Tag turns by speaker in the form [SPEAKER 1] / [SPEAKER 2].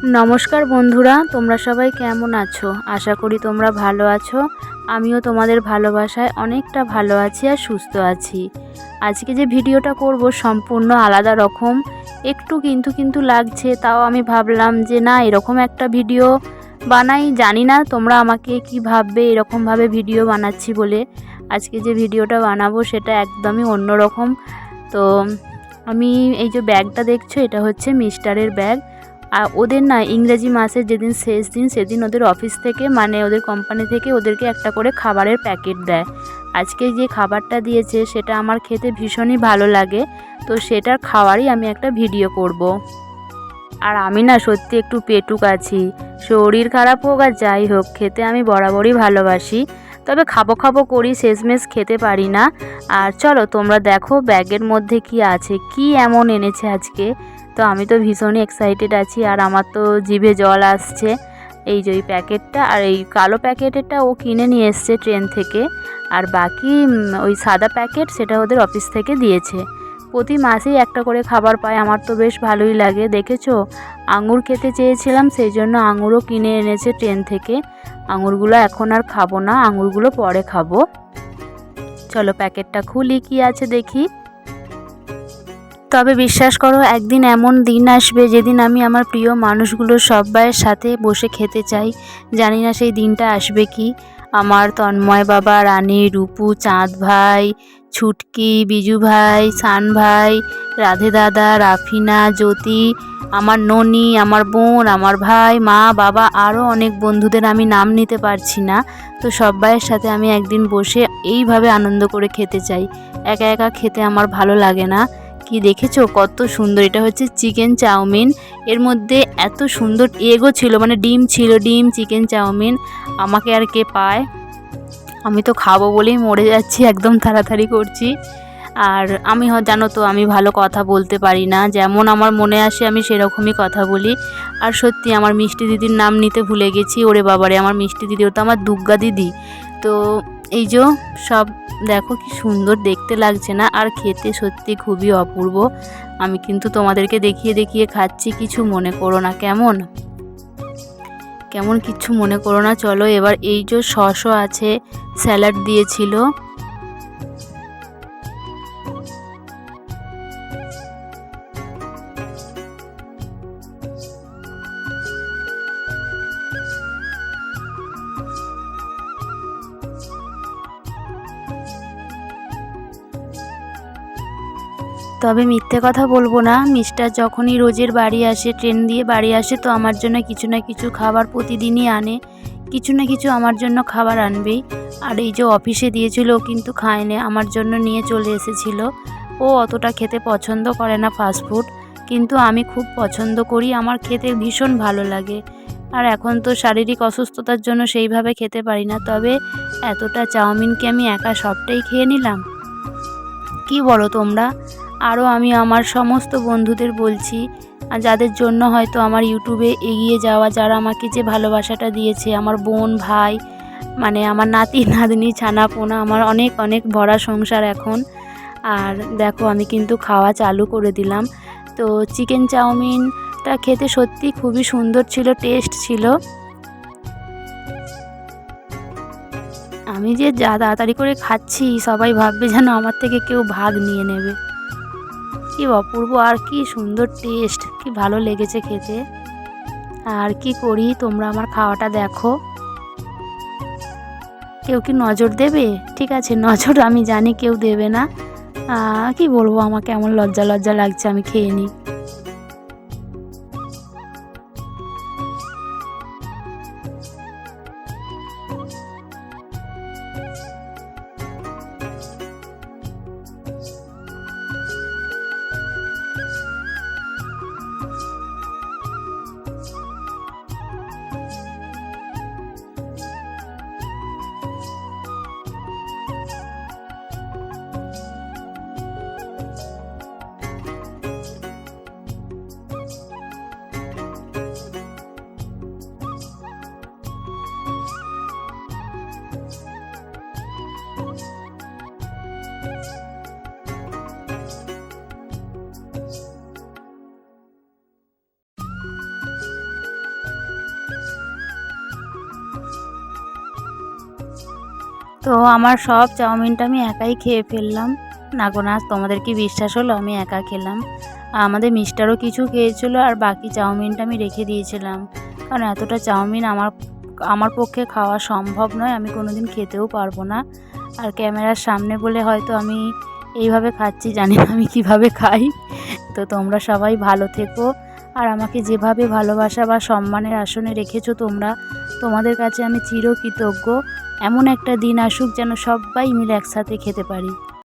[SPEAKER 1] নমস্কার বন্ধুরা, তোমরা সবাই কেমন আছো? আশা করি তোমরা ভালো আছো। আমিও তোমাদের ভালোবাসায় অনেকটা ভালো আছি আর সুস্থ আছি। আজকে যে ভিডিওটা করব সম্পূর্ণ আলাদা রকম, একটু কিন্তু কিন্তু লাগছে, তাও আমি ভাবলাম যে না, এরকম একটা ভিডিও বানাই। জানি না তোমরা আমাকে কি ভাববে এরকমভাবে ভিডিও বানাচ্ছি বলে। আজকে যে ভিডিওটা বানাবো সেটা একদমই অন্যরকম। তো আমি এই যে ব্যাগটা দেখছ, এটা হচ্ছে মিস্টারের ব্যাগ। আর ওদের না ইংরেজি মাসের যেদিন শেষ দিন, সেদিন ওদের অফিস থেকে মানে ওদের কোম্পানি থেকে ওদেরকে একটা করে খাবারের প্যাকেট দেয়। আজকে যে খাবারটা দিয়েছে, সেটা আমার খেতে ভীষণই ভালো লাগে। তো সেটার খাওয়ারই আমি একটা ভিডিও করব। আর আমি না সত্যি একটু পেটুক আছি। শরীর খারাপ হোক আর যাই হোক, খেতে আমি বরাবরই ভালোবাসি। তবে খাব খাব করি, শেষমেশ খেতে পারি না। আর চলো তোমরা দেখো ব্যাগের মধ্যে কি আছে, কি এমন এনেছে আজকে। তো আমি তো ভীষণই এক্সাইটেড আছি আর আমার তো জিভে জল আসছে। এই যে ওই প্যাকেটটা আর এই কালো প্যাকেটেরটা ও কিনে নিয়ে এসছে ট্রেন থেকে। আর বাকি ওই সাদা প্যাকেট সেটা ওদের অফিস থেকে দিয়েছে। প্রতি মাসেই একটা করে খাবার পায়, আমার তো বেশ ভালোই লাগে, দেখেছ? আঙুর খেতে চেয়েছিলাম সেই জন্য আঙুরও কিনে এনেছে ট্রেন থেকে। আঙুরগুলো এখন আর খাব না, আঙুরগুলো পরে খাব। চলো প্যাকেটটা খুলি, কি আছে দেখি। তবে বিশ্বাস করো, একদিন এমন দিন আসবে যেদিন আমি আমার প্রিয় মানুষগুলো সবাইয়ের সাথে বসে খেতে চাই। জানি না সেই দিনটা আসবে কি। আমার তন্ময় বাবা, রানী রূপু, চাঁদ ভাই, ছুটকি, বিজু ভাই, সান ভাই, রাধে দাদা, রাফিনা, জ্যোতি, আমার ননি, আমার বোন, আমার ভাই, মা, বাবা আরও অনেক বন্ধুদের আমি নাম নিতে পারছি না। তো সবাইয়ের সাথে আমি একদিন বসে এইভাবে আনন্দ করে খেতে চাই। একা একা খেতে আমার ভালো লাগে না। কি দেখেছ? কত সুন্দর। এটা হচ্ছে চিকেন চাউমিন। এর মধ্যে এত সুন্দর এগও ছিল মানে ডিম ছিল, ডিম, চিকেন চাউমিন। আমাকে আর কে পায়? আমি তো খাব বলেই মরে যাচ্ছি, একদম তাড়াতাড়ি করছি। আর আমি জানো তো, আমি ভালো কথা বলতে পারি না। যেমন আমার মনে আসে, আমি সেরকমই কথা বলি। আর সত্যি, আমার মিষ্টি দিদির নাম নিতে ভুলে গেছি। ওরে বাবারে, আমার মিষ্টি দিদি ও তো আমার দুর্গা দিদি। তো এই যে, সব দেখো কি সুন্দর দেখতে লাগছে না, আর খেতে সত্যি খুবই অপূর্ব। আমি কিন্তু তোমাদেরকে দেখিয়ে দেখিয়ে খাচ্ছি, কিছু মনে করো না, কেমন? কেমন কিছু মনে করো না, চলো এবার এই যে সসও আছে, স্যালাড দিয়েছিল। তবে মিথ্যে কথা বলব না। মিস্টার যখনই রোজের বাড়ি আসে, ট্রেন দিয়ে বাড়ি আসে, তো আমার জন্য কিছু না কিছু খাবার প্রতিদিনই আনে। কিছু না কিছু আমার জন্য খাবার আনবেই। আর এই যে অফিসে দিয়েছিল কিন্তু খায়নি, আমার জন্য নিয়ে চলে এসেছিল। ও অতটা খেতে পছন্দ করে না ফাস্টফুড কিন্তু আমি খুব পছন্দ করি। আমার খেতে ভীষণ ভালো লাগে। আর এখন তো শারীরিক অসুস্থতার জন্য সেইভাবে খেতে পারি না। তবে এতটা চাউমিনকে আমি একা সবটাই খেয়ে নিলাম? কি বলো তোমরা? আরও আমি আমার সমস্ত বন্ধুদের বলছি যাদের জন্য হয়তো আমার ইউটিউবে এগিয়ে যাওয়া, যারা আমাকে যে ভালোবাসাটা দিয়েছে, আমার বোন, ভাই মানে আমার নাতি, নাতনি, ছানা, পোনা, আমার অনেক অনেক ভরা সংসার এখন। আর দেখো, আমি কিন্তু খাওয়া চালু করে দিলাম। তো চিকেন চাউমিনটা খেতে সত্যি খুবই সুন্দর ছিল, টেস্ট ছিল। আমি যে যা তাড়াতাড়ি করে খাচ্ছি, সবাই ভাববে যেন আমার থেকে কেউ ভাগ নিয়ে নেবে। কি অপূর্ব আর কি সুন্দর টেস্ট কি ভালো লেগেছে খেতে। আর কি করি তোমরা আমার খাওয়াটা দেখো। কেউ কি নজর দেবে? ঠিক আছে, নজর আমি জানি কেউ দেবে না। কি বলব আমাকে এমন লজ্জা লজ্জা লাগছে আমি খেয়ে নিই। তো আমার সব চাউমিনটা আমি একাই খেয়ে ফেললাম। না গো না তোমাদের কি বিশ্বাস হলো? আমি একা খেলাম। আমাদের মিস্টারও কিছু খেয়েছিল আর বাকি চাউমিনটা আমি রেখে দিয়েছিলাম। কারণ এতটা চাউমিন আমার আমার পক্ষে খাওয়া সম্ভব নয়, আমি কোনো দিন খেতেও পারব না। আর ক্যামেরার সামনে বলে হয়তো আমি এইভাবে খাচ্ছি, জানি না আমি কীভাবে খাই। তো তোমরা সবাই ভালো থেকো। আর আমাকে যেভাবে ভালোবাসা বা সম্মানের আসনে রেখেছো তোমরা, তোমাদের কাছে আমি চিরকৃতজ্ঞ। এমন একটা দিন আসুক যেন সবাই মিলে একসাথে খেতে পারি।